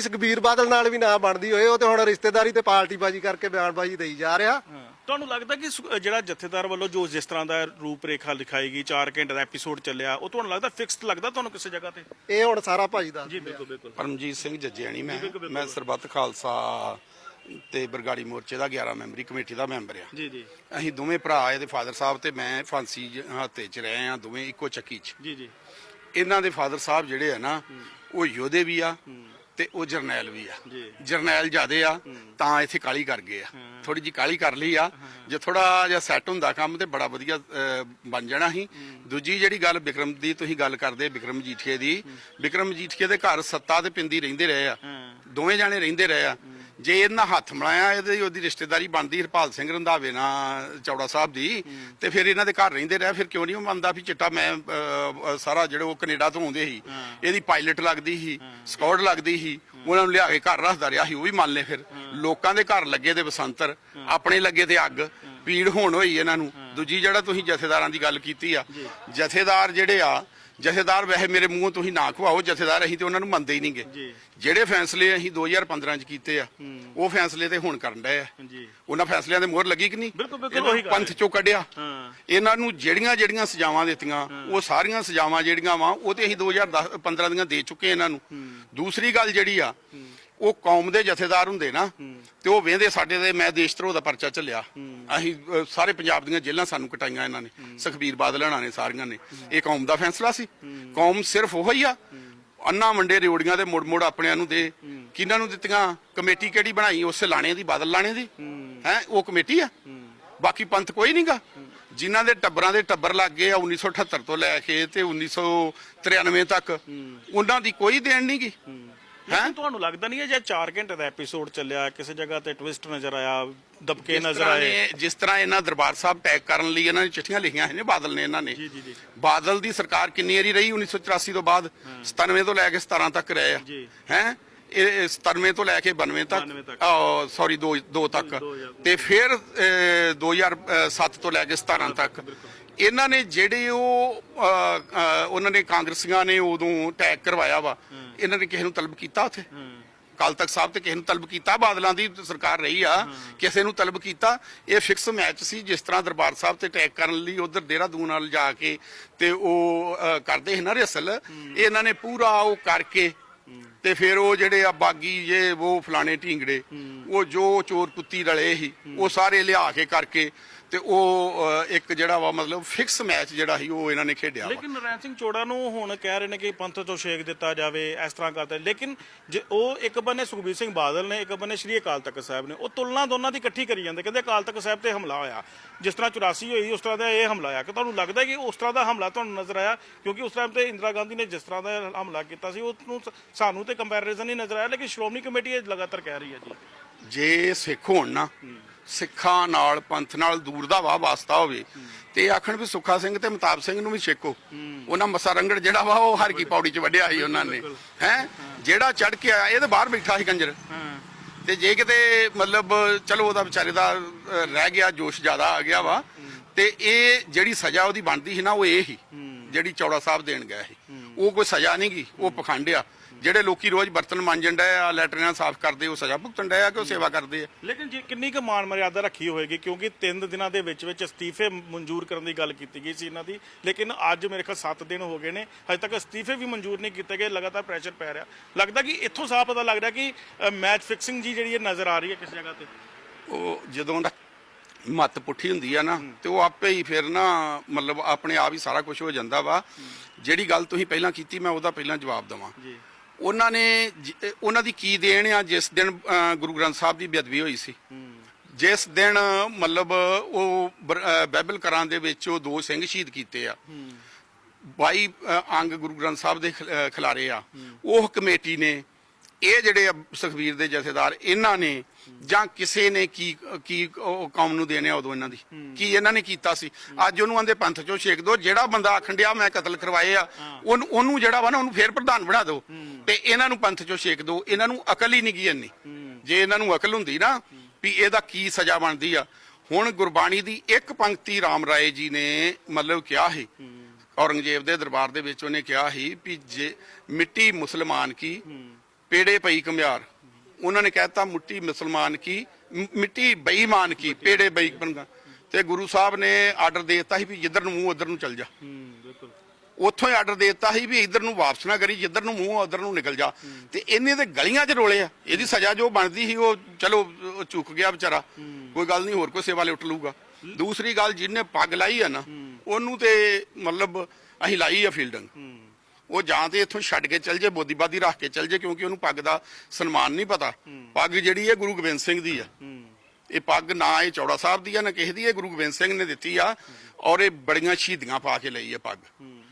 ਸੁਖਬੀਰ ਬਾਦਲ ਨਾਲ ਵੀ ਨਾ ਬਣਦੀ ਹੋਏ ਉਹ ਤੇ ਹੁਣ ਰਿਸ਼ਤੇਦਾਰੀ ਤੇ ਪਾਰਟੀਬਾਜ਼ੀ ਕਰਕੇ ਬਿਆਨਬਾਜ਼ੀ ਦੇਈ ਜਾ ਰਿਹਾ। ਤੁਹਾਨੂੰ ਲੱਗਦਾ ਕਿ ਸੁ- ਜਿਹੜਾ ਜਥੇਦਾਰ ਵੱਲੋਂ ਜੋ ਜਿਸ ਤਰ੍ਹਾਂ ਦਾ ਰੂਪਰੇਖਾ ਲਿਖਾਈ ਗਈ 4 ਘੰਟੇ ਦਾ ਐਪੀਸੋਡ ਚੱਲਿਆ ਉਹ ਤੁਹਾਨੂੰ ਲੱਗਦਾ ਫਿਕਸਡ ਲੱਗਦਾ ਤੁਹਾਨੂੰ ਕਿਸੇ ਜਗ੍ਹਾ ਤੇ? ਇਹ ਹੁਣ ਸਾਰਾ ਭਾਜੀ ਦਾ। ਜੀ ਬਿਲਕੁਲ ਬਿਲਕੁਲ। ਪਰਮਜੀਤ ਸਿੰਘ ਜੱਜਿਆਣੀ ਮੈਂ ਮੈਂ ਸਰਬੱਤ ਖਾਲਸਾ ਤੇ ਬਰਗਾੜੀ ਮੋਰਚੇ ਦਾ 11 ਮੈਂਬਰੀ ਕਮੇਟੀ ਦਾ ਮੈਂਬਰ ਆ ਜੀ ਜੀ। ਅਸੀਂ ਦੋਵੇਂ ਭਰਾ ਇਹਦੇ ਫਾਦਰ ਸਾਹਿਬ ਤੇ ਮੈਂ ਫਾਂਸੀ ਜ- ਹੱਤੇ 'ਚ ਰਹੇ ਆ ਦੋਵੇਂ ਇੱਕੋ ਚੱਕੀ 'ਚ। ਜੀ ਜੀ। ਇਹਨਾਂ ਦੇ ਫਾਦਰ ਸਾਹਿਬ ਜਿਹੜੇ ਆ ਨਾ ਉਹ ਯੋਧੇ ਵੀ ਆ ਤੇ ਉਹ ਜਰਨੈਲ ਵੀ ਆ। ਜਰਨੈਲ ਜਿਆਦੇ ਆ ਤਾਂ ਇੱਥੇ ਕਾਲੀ ਕਰ ਗਏ ਆ। ਥੋੜੀ ਜੀ ਕਾਲੀ ਕਰ ਲਈ ਆ। ਜੇ ਥੋੜਾ ਜਿਹਾ ਸੈੱਟ ਹੁੰਦਾ ਕੰਮ ਤੇ ਬੜਾ ਵਧੀਆ ਬਣ ਜਾਣਾ ਸੀ। ਦੂਜੀ ਜਿਹੜੀ ਗੱਲ ਵਿਕਰਮ ਦੀ ਤੁਸੀਂ ਗੱਲ ਕਰਦੇ ਵਿਕਰਮ ਜੀਠੀਏ ਦੀ। ਵਿਕਰਮ ਜੀਠੀਏ ਦੇ ਘਰ ਸੱਤਾ ਤੇ ਪਿੰਦੀ ਰਹਿੰਦੇ ਰਹੇ ਆ। ਦੋਵੇਂ ਜਾਣੇ ਰਹਿੰਦੇ ਰਹੇ ਆ। ਜੇ ਇਹਨਾਂ ਹੱਥ ਮਿਲਾਇਆ ਇਹਦੀ ਉਹਦੀ ਰਿਸ਼ਤੇਦਾਰੀ ਬਣਦੀ ਹਰਪਾਲ ਸਿੰਘ ਰੰਧਾਵੇ ਨਾਲ ਚੌੜਾ ਸਾਹਿਬ ਦੀ ਤੇ ਫਿਰ ਇਹਨਾਂ ਦੇ ਘਰ ਰਹਿੰਦੇ ਰਹੇ ਫਿਰ ਕਿਉਂ ਨਹੀਂ ਉਹ ਮੰਨਦਾ ਵੀ ਚਿੱਟਾ ਮੈਂ ਸਾਰਾ ਜਿਹੜੇ ਉਹ ਕੈਨੇਡਾ ਤੋਂ ਆਉਂਦੇ ਸੀ ਇਹਦੀ ਪਾਇਲਟ ਲੱਗਦੀ ਸੀ ਸਕਾਡ ਲੱਗਦੀ ਸੀ ਉਹਨਾਂ ਨੂੰ ਲਿਆ ਕੇ ਘਰ ਰੱਖਦਾ ਰਿਹਾ ਸੀ ਉਹ ਵੀ ਮੰਨ ਲਏ ਫਿਰ। ਲੋਕਾਂ ਦੇ ਘਰ ਲੱਗੇ ਤੇ ਬਸੰਤਰ ਆਪਣੇ ਲੱਗੇ ਤੇ ਅੱਗ ਪੀੜ ਹੋਣ ਹੋਈ ਇਹਨਾਂ ਨੂੰ। ਦੂਜੀ ਜਿਹੜਾ ਤੁਸੀਂ ਜਥੇਦਾਰਾਂ ਦੀ ਗੱਲ ਕੀਤੀ ਆ ਜਥੇਦਾਰ ਜਿਹੜੇ ਆ ਜਥੇਦਾਰ ਵੈਸੇ ਮੇਰੇ ਮੂੰਹੋਂ ਤੁਸੀਂ ਨਾ ਖਵਾਓ ਜਥੇਦਾਰ ਅਸੀਂ ਤੇ ਉਹਨਾਂ ਨੂੰ ਮੰਨਦੇ ਹੀ ਨਹੀਂਗੇ। ਜਿਹੜੇ ਫੈਸਲੇ ਅਸੀਂ 2015 ਚ ਕੀਤੇ ਆ ਉਹ ਫੈਸਲੇ ਤੇ ਹੁਣ ਕਰਨ ਡਏ ਆ। ਉਹਨਾਂ ਫੈਸਲਿਆਂ ਦੇ ਮੋਹਰ ਲੱਗੀ ਕਿ ਨਹੀਂ? ਬਿਲਕੁਲ, ਬਿਲਕੁਲ ਉਹੀ ਪੰਥ ਚੋਂ ਕੱਢਿਆ। ਇਹਨਾਂ ਨੂੰ ਜਿਹੜੀਆਂ ਜਿਹੜੀਆਂ ਸਜ਼ਾਵਾਂ ਦਿੱਤੀਆਂ ਉਹ ਸਾਰੀਆਂ ਸਜ਼ਾਵਾਂ ਜਿਹੜੀਆਂ ਵਾ ਉਹ ਤੇ ਅਸੀਂ 2010 15 ਦੀਆਂ ਦੇ ਚੁੱਕੇ ਇਹਨਾਂ ਨੂੰ। ਦੂਸਰੀ ਗੱਲ ਜਿਹੜੀ ਆ ਉਹ ਕੌਮ ਦੇ ਜਥੇਦਾਰ ਹੁੰਦੇ ਨਾ ਤੇ ਉਹ ਵੇਂਦੇ ਸਾਡੇ ਦੇ ਮੈਂ ਦੇਸ਼ ਧਰੋਹ ਦਾ ਪਰਚਾ ਚੱਲਿਆ ਅਸੀਂ ਸਾਰੇ ਪੰਜਾਬ ਦੀਆਂ ਜੇਲ੍ਹਾਂ ਸਾਨੂੰ ਕਟਾਈਆਂ ਇਹਨਾਂ ਨੇ। ਸੁਖਬੀਰ ਬਾਦਲ ਹਣਾ ਨੇ ਸਾਰੀਆਂ ਨੇ। ਇਹ ਕੌਮ ਦਾ ਫੈਸਲਾ ਸੀ। ਕੌਮ ਸਿਰਫ ਉਹ ਹੀ ਆ। ਅੰਨਾ ਮੰਡੇ ਰਿਓੜੀਆਂ ਦੇ ਮੁੜ ਮੁੜ ਆਪਣਿਆਂ ਨੂੰ ਦੇ। ਕਿਹਨਾਂ ਨੂੰ ਦਿੱਤੀਆਂ? ਕਮੇਟੀ ਕਿਹੜੀ ਬਣਾਈ? ਉਸੇ ਲਾਣੇ ਦੀ ਬਾਦਲ ਲਾਣੇ ਦੀ। ਹੈ। ਉਹ ਕਮੇਟੀ ਆ। ਬਾਕੀ ਪੰਥ ਕੋਈ ਨਹੀਂਗਾ ਜਿਨ੍ਹਾਂ ਦੇ ਟੱਬਰਾਂ ਦੇ ਟੱਬਰ ਲੱਗ ਗਏ ਆ 1978 ਤੋਂ ਲੈ ਕੇ ਤੇ 1993 ਤੱਕ ਉਹਨਾਂ ਦੀ ਕੋਈ ਦੇਣ ਨਹੀਂਗੀ ਲੇਕਿਨ ਤੁਹਾਨੂੰ ਲੱਗਦਾ ਨਹੀਂ ਹੈ ਜੇ 4 ਘੰਟੇ ਦਾ ਐਪੀਸੋਡ ਚੱਲਿਆ ਕਿਸੇ ਜਗ੍ਹਾ ਤੇ ਟਵਿਸਟ ਨਜ਼ਰ ਆਇਆ ਦਬਕੇ ਨਜ਼ਰ ਆਏ? ਜਿਸ ਤਰ੍ਹਾਂ ਇਹਨਾਂ ਦਰਬਾਰ ਸਾਹਿਬ ਟੈਗ ਕਰਨ ਲਈ ਇਹਨਾਂ ਨੇ ਚਿੱਠੀਆਂ ਲਿਖੀਆਂ ਨੇ ਬਾਦਲ ਨੇ ਇਹਨਾਂ ਨੇ। ਜੀ, ਜੀ, ਜੀ। ਬਾਦਲ ਦੀ ਸਰਕਾਰ ਕਿੰਨੀ ਵਾਰੀ ਰਹੀ? 1984 ਤੋਂ ਬਾਅਦ 97 ਤੋਂ ਲੈ ਕੇ 17 ਤੱਕ ਰਹੇ ਆ। ਹੈ? ਇਹ 97 ਤੋਂ ਲੈ ਕੇ 92 ਤੱਕ। 92 ਤੱਕ। ਸੌਰੀ 2 2 ਤੱਕ। ਤੇ ਫਿਰ ਅਹ, 2007 ਤੋਂ ਲੈ ਕੇ 17 ਤੱਕ। ਇਹਨਾਂ ਨੇ ਜਿਹੜੇ ਉਹ ਉਹਨਾਂ ਨੇ ਕਾਂਗਰਸੀਆਂ ਨੇ ਉਦੋਂ ਟੈਗ ਕਰਵਾਇਆ ਵਾ ਇਹਨਾਂ ਨੇ ਕਿਸੇ ਨੂੰ ਤਲਬ ਕੀਤਾ ਉੱਥੇ? ਕੱਲ ਤੱਕ ਸਾਹਿਬ ਤੇ ਕਿਸੇ ਨੂੰ ਤਲਬ ਕੀਤਾ ਬਾਦਲਾਂ ਦੀ ਸਰਕਾਰ ਰਹੀ ਆ ਕਿਸੇ ਨੂੰ ਤਲਬ ਕੀਤਾ। ਇਹ ਫਿਕਸ ਮੈਚ ਸੀ ਜਿਸ ਤਰ੍ਹਾਂ ਦਰਬਾਰ ਸਾਹਿਬ ਤੇ ਅਟੈਕ ਕਰਨ ਲਈ ਉਧਰ ਦੇਹਰਾਦੂਨ ਨਾਲ ਜਾ ਕੇ ਤੇ ਉਹ ਕਰਦੇ ਸੀ ਨਾ ਰਿਹਸਲ ਇਹ ਇਹਨਾਂ ਨੇ ਪੂਰਾ ਉਹ ਕਰਕੇ ਤੇ ਫਿਰ ਉਹ ਜਿਹੜੇ ਆ ਬਾਗੀ ਜੇ ਉਹ ਫਲਾਣੇ ਢੀਂਗੜੇ ਉਹ ਜੋ ਚੋਰ ਕੁੱਤੀ ਰਲੇ ਸੀ ਉਹ ਸਾਰੇ ਲਿਆ ਕੇ ਕਰਕੇ ਤੇ ਉਹ ਇੱਕ ਜਿਹੜਾ ਵਾ ਮਤਲਬ ਫਿਕਸ ਮੈਚ ਜਿਹੜਾ ਸੀ ਉਹ ਇਹਨਾਂ ਨੇ ਖੇਡਿਆ ਵਾ। ਲੇਕਿਨ ਨਰੈਣ ਸਿੰਘ ਚੋੜਾ ਨੂੰ ਹੁਣ ਕਹਿ ਰਹੇ ਨੇ ਕਿ ਪੰਥ ਤੋਂ ਛੇਕ ਦਿੱਤਾ ਜਾਵੇ ਇਸ ਤਰ੍ਹਾਂ ਕਰਦੇ ਲੇਕਿਨ ਜੇ ਉਹ ਇੱਕ ਬੰਨੇ ਸੁਖਬੀਰ ਸਿੰਘ ਬਾਦਲ ਨੇ ਇੱਕ ਬੰਨੇ ਸ਼੍ਰੀ ਅਕਾਲ ਤਖਤ ਸਾਹਿਬ ਨੇ ਉਹ ਤੁਲਨਾ ਦੋਨਾਂ ਦੀ ਇਕੱਠੀ ਕਰੀ ਜਾਂਦੇ। ਕਹਿੰਦੇ ਅਕਾਲ ਤਖਤ ਸਾਹਿਬ ਤੇ ਹਮਲਾ ਹੋਇਆ। ਜਿਸ ਤਰ੍ਹਾਂ 84 ਹੋਈ ਉਸ ਤਰ੍ਹਾਂ ਦਾ ਇਹ ਹਮਲਾ ਆਇਆ ਕਿ ਤੁਹਾਨੂੰ ਲੱਗਦਾ ਕਿ ਉਸ ਤਰ੍ਹਾਂ ਦਾ ਹਮਲਾ ਤੁਹਾਨੂੰ ਨਜ਼ਰ ਆਇਆ? ਕਿਉਂਕਿ ਉਸ ਟਾਈਮ ਤੇ ਇੰਦਰਾ ਗਾਂਧੀ ਨੇ ਜਿਸ ਤਰ੍ਹਾਂ ਦਾ ਹਮਲਾ ਕੀਤਾ ਸੀ ਉਸ ਨੂੰ ਸਾਨੂੰ ਤੇ ਕੰਪੈਰੀਜ਼ਨ ਨਹੀਂ ਨਜ਼ਰ ਆਇਆ ਲੇਕਿਨ ਸ਼੍ਰੋਮਣੀ ਕਮੇਟੀ ਇਹ ਲਗਾਤਾਰ ਕਹਿ ਰਹੀ ਹੈ ਜੀ। ਜੇ ਸਿੱਖ ਹੋਣ ਨਾ ਸਿੱਖਾਂ ਨਾਲ ਪੰਥ ਨਾਲ ਦੂਰ ਦਾ ਵਾ ਵਾਸਤਾ ਹੋਵੇ ਤੇ ਆਖਣ ਵੀ ਸੁੱਖਾ ਸਿੰਘ ਤੇ ਮਤਾਬ ਸਿੰਘ ਨੂੰ ਵੀ ਛੇਕੋ। ਉਹਨਾਂ ਮਸਾ ਰੰਗੜ ਜਿਹੜਾ ਵਾ ਉਹ ਹਰ ਕੀ ਪੌੜੀ ਚ ਵੱਢਿਆ ਸੀ ਉਹਨਾਂ ਨੇ। ਹੈ? ਜਿਹੜਾ ਚੜ ਕੇ ਆਇਆ ਇਹ ਤਾਂ ਬਾਹਰ ਬੈਠਾ ਸੀ ਕੰਜਰ। ਤੇ ਜੇ ਕਿਤੇ ਮਤਲਬ ਚਲੋ ਉਹਦਾ ਵਿਚਾਰੇ ਦਾ ਰਹਿ ਗਿਆ ਜੋਸ਼ ਜ਼ਿਆਦਾ ਆ ਗਿਆ ਵਾ ਤੇ ਇਹ ਜਿਹੜੀ ਸਜ਼ਾ ਉਹਦੀ ਬਣਦੀ ਸੀ ਨਾ ਉਹ ਇਹ ਹੀ। ਜਿਹੜੀ ਚੌੜਾ ਸਾਹਿਬ ਦੇਣ ਗਿਆ ਸੀ। ਉਹ ਕੋਈ ਸਜ਼ਾ ਨਹੀਂ ਗੀ ਉਹ ਪਖੰਡ ਆ ਜਿਹੜੇ ਲੋਕੀ ਰੋਜ਼ ਬਰਤਨ ਮਾਂਜਣ ਡਏ ਆ ਲੈਟਰੀਆਂ ਸਾਫ਼ ਕਰਦੇ ਉਹ ਸਜ਼ਾ ਭੁਗਤਣ ਡਏ ਆ ਕਿ ਉਹ ਸੇਵਾ ਕਰਦੇ ਆ। ਲੇਕਿਨ ਜੇ ਕਿੰਨੀ ਕੁ ਮਾਨ ਮਰਿਆਦਾ ਰੱਖੀ ਹੋਏਗੀ ਕਿਉਂਕਿ 3 ਦਿਨਾਂ ਦੇ ਵਿੱਚ ਵਿੱਚ ਅਸਤੀਫੇ ਮਨਜ਼ੂਰ ਕਰਨ ਦੀ ਗੱਲ ਕੀਤੀ ਗਈ ਸੀ ਇਹਨਾਂ ਦੀ। ਲੇਕਿਨ ਅੱਜ ਮੇਰੇ ਖਿਆਲ 7 ਦਿਨ ਹੋ ਗਏ ਨੇ ਹਜੇ ਤੱਕ ਅਸਤੀਫੇ ਵੀ ਮਨਜ਼ੂਰ ਨਹੀਂ ਕੀਤੇ ਗਏ ਲਗਾਤਾਰ ਪ੍ਰੈਸ਼ਰ ਪੈ ਰਿਹਾ। ਲੱਗਦਾ ਕਿ ਇੱਥੋਂ ਸਾਫ਼ ਪਤਾ ਲੱਗ ਰਿਹਾ ਕਿ ਮੈਚ ਫਿਕਸਿੰਗ ਜੀ ਜਿਹੜੀ ਇਹ ਨਜ਼ਰ ਆ ਰਹੀ ਹੈ ਕਿਸੇ ਜਗ੍ਹਾ ਤੇ? ਉਹ ਜਦੋਂ ਦਾ ਮੱਤ ਪੁੱਠੀ ਹੁੰਦੀ ਆ ਨਾ ਤੇ ਉਹ ਆਪੇ ਹੀ ਫਿਰ ਨਾ ਮਤਲਬ ਆਪਣੇ ਆਪ ਹੀ ਸਾਰਾ ਕੁਝ ਹੋ ਜਾਂਦਾ ਵਾ। ਜਿਹੜੀ ਗੱਲ ਤੁਸੀਂ ਪਹਿਲਾਂ ਕੀਤੀ ਮੈਂ ਉਹਦਾ ਪਹਿਲਾਂ ਜਵਾਬ ਦਵਾਂ। ਜੀ। ਉਹਨਾਂ ਨੇ ਜ- ਉਹਨਾਂ ਦੀ ਕੀ ਦੇਣ ਆ ਜਿਸ ਦਿਨ ਗੁਰੂ ਗ੍ਰੰਥ ਸਾਹਿਬ ਦੀ ਬੇਅਦਬੀ ਹੋਈ ਸੀ। ਜਿਸ ਦਿਨ ਮਤਲਬ ਉਹ ਬਰ- ਬਾਈਬਲ ਕਰਾਂ ਦੇ ਵਿੱਚ ਉਹ ਦੋ ਸਿੰਘ ਸ਼ਹੀਦ ਕੀਤੇ ਆ। 22 ਅਹ, ਅੰਗ ਗੁਰੂ ਗ੍ਰੰਥ ਸਾਹਿਬ ਦੇ ਖਿਲਾਰੇ ਆ। ਉਹ ਕਮੇਟੀ ਨੇ ਇਹ ਜਿਹੜੇ ਆ ਸੁਖਬੀਰ ਦੇ ਜਥੇਦਾਰ ਇਹਨਾਂ ਨੇ ਜਾਂ ਕਿਸੇ ਨੇ ਕੀ ਕੀ ਉਹ ਕੌਮ ਨੂੰ ਦੇਣੇ ਆ ਉਦੋਂ ਇਹਨਾਂ ਦੀ। ਕੀ ਇਹਨਾਂ ਨੇ ਕੀਤਾ ਸੀ? ਅੱਜ ਉਹਨੂੰ ਆਂਦੇ ਪੰਥ ਚੋਂ ਛੇਕ ਦੋ ਜਿਹੜਾ ਬੰਦਾ ਆਖਣ ਡਿਆ ਮੈਂ ਕਤਲ ਕਰਵਾਏ ਆ ਉਹਨੂੰ ਉਹਨੂੰ ਜਿਹੜਾ ਵਾ ਨਾ ਉਹਨੂੰ ਫੇਰ ਪ੍ਰਧਾਨ ਬਣਾ ਦਿਓ ਤੇ ਇਹਨਾਂ ਨੂੰ ਪੰਥ ਚੋਂ ਛੇਕ ਦਿਓ ਇਹਨਾਂ ਨੂੰ ਅਕਲ ਹੀ ਨਹੀਂ ਗਈ ਇੰਨੀ। ਜੇ ਇਹਨਾਂ ਨੂੰ ਅਕਲ ਹੁੰਦੀ ਨਾ ਵੀ ਇਹਦਾ ਕੀ ਸਜ਼ਾ ਬਣਦੀ ਆ। ਹੁਣ ਗੁਰਬਾਣੀ ਦੀ ਇੱਕ ਪੰਕਤੀ ਰਾਮ ਰਾਏ ਜੀ ਨੇ ਮਤਲਬ ਕਿਹਾ ਸੀ। ਔਰੰਗਜ਼ੇਬ ਦੇ ਦਰਬਾਰ ਦੇ ਵਿੱਚ ਉਹਨੇ ਕਿਹਾ ਸੀ ਵੀ ਜੇ ਮਿੱਟੀ ਮੁਸਲਮਾਨ ਕੀ ਪੇੜੇ ਪਈ ਕਮਿਆਰ ਉਹਨਾਂ ਨੇ ਕਹਿਤਾ ਮੁੱਟੀ ਮੁਸਲਮਾਨ ਕੀ ਮਿੱਟੀ ਬੇਈਮਾਨ ਕੀ ਪੇੜੇ ਬੇਈਮਾਨ ਤੇ ਗੁਰੂ ਸਾਹਿਬ ਨੇ ਆਰਡਰ ਦੇ ਦਿੱਤਾ ਸੀ ਵੀ ਜਿੱਧਰ ਨੂੰ ਮੂੰਹ ਉਧਰ ਨੂੰ ਚੱਲ ਜਾ। ਉੱਥੋਂ ਹੀ ਆਰਡਰ ਦੇ ਦਿੱਤਾ ਸੀ ਵੀ ਇੱਧਰ ਨੂੰ ਵਾਪਸ ਨਾ ਕਰੀ ਜਿੱਧਰ ਨੂੰ ਮੂੰਹ ਉਧਰ ਨੂੰ ਨਿਕਲ ਜਾ। ਤੇ ਇਹਨੇ ਤੇ ਗਲੀਆਂ 'ਚ ਰੋਲੇ ਆ। ਇਹਦੀ ਸਜ਼ਾ ਜੋ ਬਣਦੀ ਸੀ ਉਹ ਚਲੋ ਚੁੱਕ ਗਿਆ ਵਿਚਾਰਾ। ਕੋਈ ਗੱਲ ਨਹੀਂ ਹੋਰ ਕੋਈ ਸੇਵਾ ਲਿਟ ਲੂਗਾ ਦੂਸਰੀ ਗੱਲ ਜਿਹਨੇ ਪੱਗ ਲਾਈ ਆ ਨਾ ਉਹਨੂੰ ਤੇ ਮਤਲਬ ਅਸੀਂ ਲਾਈ ਆ ਫੀਲਡਿੰਗ। ਉਹ ਜਾਂ ਤੇ ਇੱਥੋਂ ਛੱਡ ਕੇ ਚੱਲ ਜੇ ਬੋਦੀਬਾਦੀ ਰੱਖ ਕੇ ਚੱਲ ਜੇ ਕਿਉਂਕਿ ਉਹਨੂੰ ਪੱਗ ਦਾ ਸਨਮਾਨ ਨਹੀਂ ਪਤਾ। ਪੱਗ ਜਿਹੜੀ ਹੈ ਗੁਰੂ ਗੋਬਿੰਦ ਸਿੰਘ ਦੀ ਆ। ਇਹ ਪੱਗ ਨਾ ਇਹ ਚੌੜਾ ਸਾਹਿਬ ਦੀ ਆ ਨਾ ਕਿਸੇ ਦੀ ਇਹ ਗੁਰੂ ਗੋਬਿੰਦ ਸਿੰਘ ਨੇ ਦਿੱਤੀ ਆ। ਔਰ ਇਹ ਬੜੀਆਂ ਸ਼ਹੀਦੀਆਂ ਪਾ ਕੇ ਲਈ ਹੈ ਪੱਗ।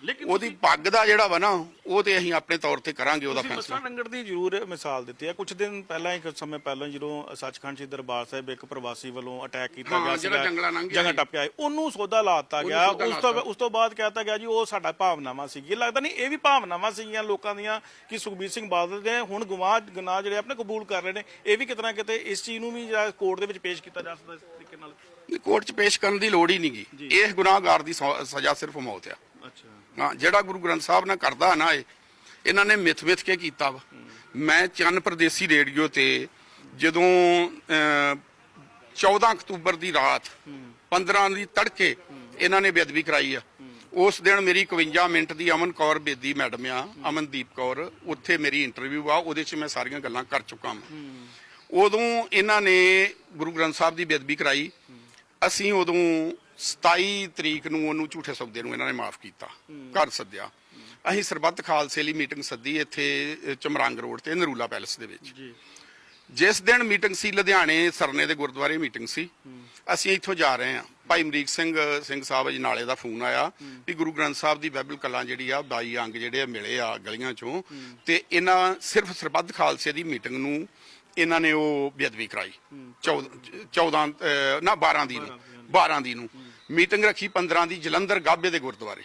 ਲੇਕਿਨ ਉਹਦੀ ਪੱਗ ਦਾ ਜਿਹੜਾ ਵਾ ਨਾ ਉਹ ਤੇ ਅਸੀਂ ਆਪਣੇ ਤੌਰ ਤੇ ਕਰਾਂਗੇ ਉਹਦਾ ਫੈਸਲਾ। ਮਸਲਾ ਲੰਗਰ ਦੀ ਜ਼ਰੂਰ ਮਿਸਾਲ ਦਿੱਤੀ ਹੈ। ਕੁਝ ਦਿਨ ਪਹਿਲਾਂ ਇੱਕ ਸਮੇਂ ਪਹਿਲਾਂ ਜਦੋਂ ਸੱਚਖੰਡ ਸ੍ਰੀ ਦਰਬਾਰ ਸਾਹਿਬ ਇੱਕ ਪ੍ਰਵਾਸੀ ਵੱਲੋਂ ਅਟੈਕ ਕੀਤਾ ਗਿਆ ਜਿਹੜਾ ਜੰਗਲਾਂ ਲੰਘ ਗਿਆ ਜੰਗਲ ਸੀ। ਟੱਪ ਕੇ ਆਏ ਉਹਨੂੰ ਸੌਦਾ ਲਾਤਾ ਗਿਆ। ਉਸ ਤੋਂ। ਉਸ ਤੋਂ ਬਾਅਦ ਕਹਿਤਾ ਗਿਆ ਜੀ ਉਹ ਸਾਡਾ ਭਾਵਨਾਵਾਂ ਸੀਗੀ ਲੱਗਦਾ ਨਹੀਂ ਇਹ ਵੀ ਭਾਵਨਾਵਾਂ ਸੀਗੀਆਂ ਲੋਕਾਂ ਦੀਆਂ ਕਿ ਸੁਖਬੀਰ ਸਿੰਘ ਬਾਦਲ ਦੇ ਹੁਣ ਗਵਾਹ ਗਨਾਹ ਜਿਹੜੇ ਆਪਣੇ ਕਬੂਲ ਕਰ ਰਹੇ ਨੇ ਇਹ ਵੀ ਕਿਤਨਾ ਕਿਤੇ ਇਸ ਚੀਜ਼ ਨੂੰ ਵੀ ਜਿਹੜਾ ਕੋਰਟ ਦੇ ਵਿੱਚ ਪੇਸ਼ ਕੀਤਾ ਜਾ ਸਕਦਾ ਇਸ ਤਰੀਕੇ ਨਾਲ। ਕੋਰਟ 'ਚ ਪੇਸ਼ ਕਰਨ ਦੀ ਲੋੜ ਹੀ ਨਹੀਂਗੀ ਇਹ ਗੁਨਾਹਗਾਰ ਦੀ ਸੌ- ਸਜ਼ਾ ਸਿਰਫ ਮੌਤ ਆ। ਅੱਛਾ। ਹਾਂ ਜਿਹੜਾ ਗੁਰੂ ਗ੍ਰੰਥ ਸਾਹਿਬ ਨੇ ਕਰਦਾ ਨਾ ਇਹ ਇਹਨਾਂ ਨੇ ਮਿੱਥ ਮਿੱਥ ਕੇ ਕੀਤਾ ਵਾ। ਮੈਂ ਚੰਨ ਪ੍ਰਦੇਸੀ ਰੇਡੀਓ ਤੇ ਜਦੋਂ ਅਹ, 14 ਅਕਤੂਬਰ ਦੀ ਰਾਤ 15 ਦੀ ਤੜਕੇ ਇਹਨਾਂ ਨੇ ਬੇਅਦਬੀ ਕਰਾਈ ਆ। ਉਸ ਦਿਨ ਮੇਰੀ 51 ਮਿੰਟ ਦੀ ਅਮਨ ਕੌਰ ਬੇਦੀ ਮੈਡਮ ਆ ਅਮਨਦੀਪ ਕੌਰ ਉੱਥੇ ਮੇਰੀ ਇੰਟਰਵਿਊ ਆ ਉਹਦੇ 'ਚ ਮੈਂ ਸਾਰੀਆਂ ਗੱਲਾਂ ਕਰ ਚੁੱਕਾ ਹਾਂ। ਉਦੋਂ ਇਹਨਾਂ ਨੇ ਗੁਰੂ ਗ੍ਰੰਥ ਸਾਹਿਬ ਦੀ ਬੇਅਦਬੀ ਕਰਾਈ। ਅਸੀਂ ਉਦੋਂ 27 ਤਰੀਕ ਨੂੰ ਉਹਨੂੰ ਝੂਠੇ ਸੌਦੇ ਨੂੰ ਇਹਨਾਂ ਨੇ ਮਾਫ ਕੀਤਾ ਘਰ ਸੱਦਿਆ। ਅਸੀਂ ਸਰਬੱਤ ਖਾਲਸੇ ਲਈ ਮੀਟਿੰਗ ਸੱਦੀ ਇੱਥੇ ਚਮਰੰਗ ਰੋਡ ਤੇ ਨਰੂਲਾ ਪੈਲਸ ਦੇ ਵਿੱਚ। ਜੀ। ਜਿਸ ਦਿਨ ਮੀਟਿੰਗ ਸੀ ਲੁਧਿਆਣੇ ਸਰਨੇ ਦੇ ਗੁਰਦੁਆਰੇ ਮੀਟਿੰਗ ਸੀ ਅਸੀਂ ਇੱਥੋਂ ਜਾ ਰਹੇ ਹਾਂ। ਭਾਈ ਅਮਰੀਕ ਸਿੰਘ ਸਿੰਘ ਸਾਹਿਬ ਅਜਨਾਲੇ ਦਾ ਫੋਨ ਆਇਆ ਵੀ ਗੁਰੂ ਗ੍ਰੰਥ ਸਾਹਿਬ ਦੀ ਬਾਈਬਲ ਕਲਾਂ ਜਿਹੜੀ ਆ 22 ਅੰਗ ਜਿਹੜੇ ਮਿਲੇ ਆ ਗਲੀਆਂ ਚੋਂ ਤੇ ਇਹਨਾਂ ਸਿਰਫ ਸਰਬੱਤ ਖਾਲਸੇ ਦੀ ਮੀਟਿੰਗ ਨੂੰ ਇਹਨਾਂ ਨੇ ਉਹ ਬੇਅਦਬੀ ਕਰਾਈ। 14 14 ਅਹ, ਨਾ 12 ਦੀ ਨੂੰ 12 ਦੀ ਨੂੰ। ਮੀਟਿੰਗ ਰੱਖੀ 15 ਦੀ ਜਲੰਧਰ ਗਾਬੇ ਦੇ ਗੁਰਦੁਆਰੇ।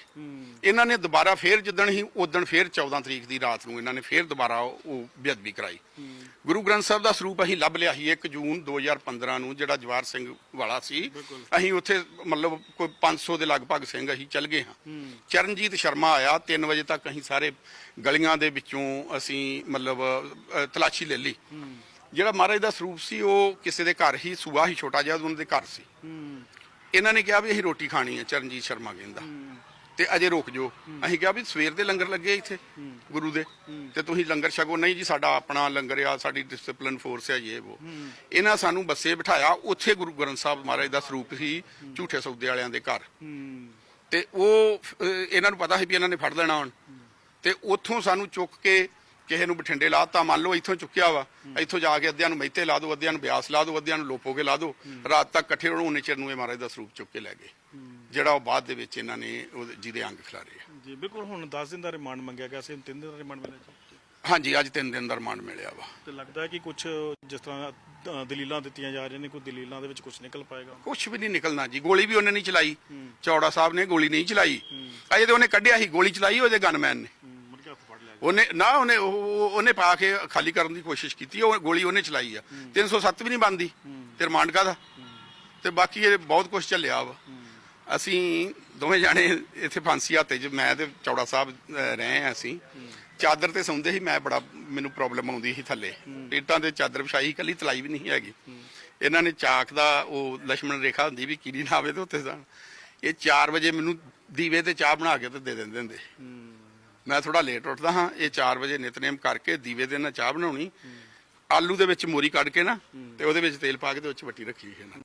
ਇਹਨਾਂ ਨੇ ਦੁਬਾਰਾ ਫੇਰ ਜਿੱਦਣ ਹੀ ਉਦਣ ਫੇਰ 14 ਤਰੀਕ ਦੀ ਰਾਤ ਨੂੰ ਇਹਨਾਂ ਨੇ ਫੇਰ ਦੁਬਾਰਾ ਉਹ ਬੇਅਦਬੀ ਕਰਾਈ। ਗੁਰੂ ਗ੍ਰੰਥ ਸਾਹਿਬ ਦਾ ਸਰੂਪ ਅਸੀਂ ਲੱਭ ਲਿਆ ਸੀ 1 ਜੂਨ 2015 ਨੂੰ ਜਿਹੜਾ ਜਵਾਰ ਸਿੰਘ ਵਾਲਾ ਸੀ। ਅਸੀਂ ਉੱਥੇ ਮਤਲਬ ਕੋਈ 500 ਦੇ ਲਗਭਗ ਸਿੰਘ ਅਸੀਂ ਚੱਲ ਗਏ ਹਾਂ। ਚਰਨਜੀਤ ਸ਼ਰਮਾ ਆਇਆ 3 ਵਜੇ ਤੱਕ ਅਸੀਂ ਸਾਰੇ ਗਲੀਆਂ ਦੇ ਵਿੱਚੋਂ ਅਸੀਂ ਮਤਲਬ ਤਲਾਸ਼ੀ ਲੈ ਲਈ। ਜਿਹੜਾ ਮਹਾਰਾਜ ਦਾ ਸਰੂਪ ਸੀ ਉਹ ਕਿਸੇ ਦੇ ਘਰ ਹੀ ਸੂਆ ਹੀ ਛੋਟਾ ਜਿਹਾ ਉਹਨਾਂ ਦੇ ਘਰ ਸੀ। ਇਹਨਾਂ ਨੇ ਕਿਹਾ ਵੀ ਅਸੀਂ ਰੋਟੀ ਖਾਣੀ ਹੈ ਚਰਨਜੀਤ ਸ਼ਰਮਾ ਕਹਿੰਦਾ। ਤੇ ਅਜੇ ਰੁਕ ਜਾਓ। ਅਸੀਂ ਕਿਹਾ ਵੀ ਸਵੇਰ ਦੇ ਲੰਗਰ ਲੱਗੇ ਇੱਥੇ ਗੁਰੂ ਦੇ। ਤੇ ਤੁਸੀਂ ਲੰਗਰ ਛਕੋ। ਨਹੀਂ ਜੀ ਸਾਡਾ ਆਪਣਾ ਲੰਗਰ ਆ ਸਾਡੀ ਡਿਸਪਲਿਨ ਫੋਰਸ ਹੈ ਇਹ ਉਹ ਇਹਨਾਂ ਸਾਨੂੰ ਬੱਸੇ ਬਿਠਾਇਆ। ਉੱਥੇ ਗੁਰੂ ਗ੍ਰੰਥ ਸਾਹਿਬ ਮਹਾਰਾਜ ਦਾ ਸਰੂਪ ਸੀ ਝੂਠੇ ਸੌਦੇ ਵਾਲਿਆਂ ਦੇ ਘਰ। ਤੇ ਉਹ ਇਹਨਾਂ ਨੂੰ ਪਤਾ ਸੀ ਵੀ ਇਹਨਾਂ ਨੇ ਫੜ ਲੈਣਾ ਹੁਣ। ਤੇ ਉੱਥੋਂ ਸਾਨੂੰ ਚੁੱਕ ਕੇ ਕਿਸੇ ਨੂੰ ਬਠਿੰਡੇ ਲਾਤਾ ਮੰਨ ਲਓ ਇੱਥੋਂ ਚੁੱਕਿਆ ਵਾ ਇੱਥੋਂ ਜਾ ਕੇ ਅੱਧਿਆਂ ਨੂੰ ਮਹਿਤੇ ਲਾ ਦਿਓ ਅੱਧਿਆਂ ਨੂੰ ਬਿਆਸ ਲਾ ਦਿਓ ਅੱਧਿਆਂ ਨੂੰ ਲੋਪੋਗੇ ਲਾ ਦਿਓ ਰਾਤ ਤੱਕ ਇਕੱਠੇ ਉਹਨੇ ਚਿਰ ਨੂੰ ਇਹ ਮਹਾਰਾਜ ਦਾ ਸਰੂਪ ਚੁੱਕ ਕੇ ਲੈ ਗਏ। ਜਿਹੜਾ ਉਹ ਬਾਅਦ ਦੇ ਵਿੱਚ ਇਹਨਾਂ ਨੇ ਜਿਹਦੇ ਅੰਗ ਖਿਲਾਰੇ ਆ। ਜੀ ਬਿਲਕੁਲ ਹੁਣ 10 ਦਿਨ ਦਾ ਰਿਮਾਂਡ ਮੰਗਿਆ ਗਿਆ ਸੀ 3 ਦਿਨ ਦਾ ਰਿਮਾਂਡ ਮਿਲਿਆ ਜੀ? ਹਾਂਜੀ ਅੱਜ ਤਿੰਨ ਦਿਨ ਦਾ ਰਿਮਾਂਡ ਮਿਲਿਆ ਵਾ। ਤੇ ਲੱਗਦਾ ਹੈ ਕਿ ਕੁਝ ਜਿਸ ਤਰ੍ਹਾਂ ਦਲੀਲਾਂ ਦਿੱਤੀਆਂ ਜਾ ਰਹੀਆਂ ਨੇ ਕੋਈ ਦਲੀਲਾਂ ਦੇ ਵਿੱਚ ਕੁਝ ਨਿਕਲ ਪਾਏਗਾ? ਕੁਝ ਵੀ ਨਹੀਂ ਨਿਕਲਣਾ ਜੀ ਗੋਲੀ ਵੀ ਉਹਨੇ ਨਹੀਂ ਚਲਾਈ। ਚੌੜਾ ਸਾਹਿਬ ਨੇ ਗੋਲੀ ਨਹੀਂ ਚਲਾਈ। ਅਜੇ ਤੇ ਉਹਨੇ ਕੱਢਿਆ ਸੀ ਗੋਲੀ ਚਲਾਈ ਉਹਦੇ ਗਨਮੈਨ ਨੇ ਮੁੜ ਕੇ ਹੱਥ ਫੜ ਲਿਆ ਉਹਨੇ ਨਾ ਉਹਨੇ ਉਹਨੇ ਪਾ ਕੇ ਖਾਲੀ ਕਰਨ ਦੀ ਕੋਸ਼ਿਸ਼ ਕੀਤੀ ਉਹ ਗੋਲੀ ਉਹਨੇ ਚਲਾਈ ਆ। 307 ਵੀ ਨਹੀਂ ਬੰਦੀ ਤੇ ਰਿਮਾਂਡ ਕਾਹਦਾ? ਤੇ ਬਾਕੀ ਇਹ ਬਹੁਤ ਕੁਝ ਚੱਲਿਆ ਵਾ। ਅਸੀਂ ਦੋਵੇਂ ਜਾਣੇ ਇੱਥੇ ਫਾਂਸੀ ਹੱਤੇ ਚ ਮੈਂ ਤੇ ਚੌੜਾ ਸਾਹਿਬ ਰਹੇ ਆ ਅਸੀਂ। ਚਾਦਰ ਤੇ ਸੌਂਦੇ ਸੀ ਮੈਂ ਬੜਾ ਮੈਨੂੰ ਪ੍ਰੋਬਲਮ ਆਉਂਦੀ ਸੀ ਥੱਲੇ। ਟੇਟਾਂ ਤੇ ਚਾਦਰ ਵਿਛਾਈ ਕੱਲੀ ਤਲਾਈ ਵੀ ਨਹੀਂ ਹੈਗੀ। ਇਹਨਾਂ ਨੇ ਚਾਕ ਦਾ ਉਹ ਲక్ష్మణ ਰੇਖਾ ਹੁੰਦੀ ਵੀ ਕੀੜੀ ਨਾ ਆਵੇ ਤੇ ਉੱਤੇ ਜਾਣ। ਇਹ 4 ਵਜੇ ਮੈਨੂੰ ਦੀਵੇ ਤੇ ਚਾਹ ਬਣਾ ਕੇ ਤੇ ਦੇ ਦਿੰਦੇ ਹੁੰਦੇ। ਮੈਂ ਥੋੜਾ ਲੇਟ ਉੱਠਦਾ ਹਾਂ ਇਹ 4 ਵਜੇ ਨਿਤਨੇਮ ਕਰਕੇ ਦੀਵੇ ਦੇ ਨਾਲ ਚਾਹ ਬਣਾਉਣੀ। ਆਲੂ ਦੇ ਵਿੱਚ ਮੋਰੀ ਕੱਢ ਕੇ ਨਾ ਤੇ ਉਹਦੇ ਵਿੱਚ ਤੇਲ ਪਾ ਕੇ ਤੇ ਉਹ ਚ ਵੱਟੀ ਰੱਖੀ ਹੈ ਨਾ।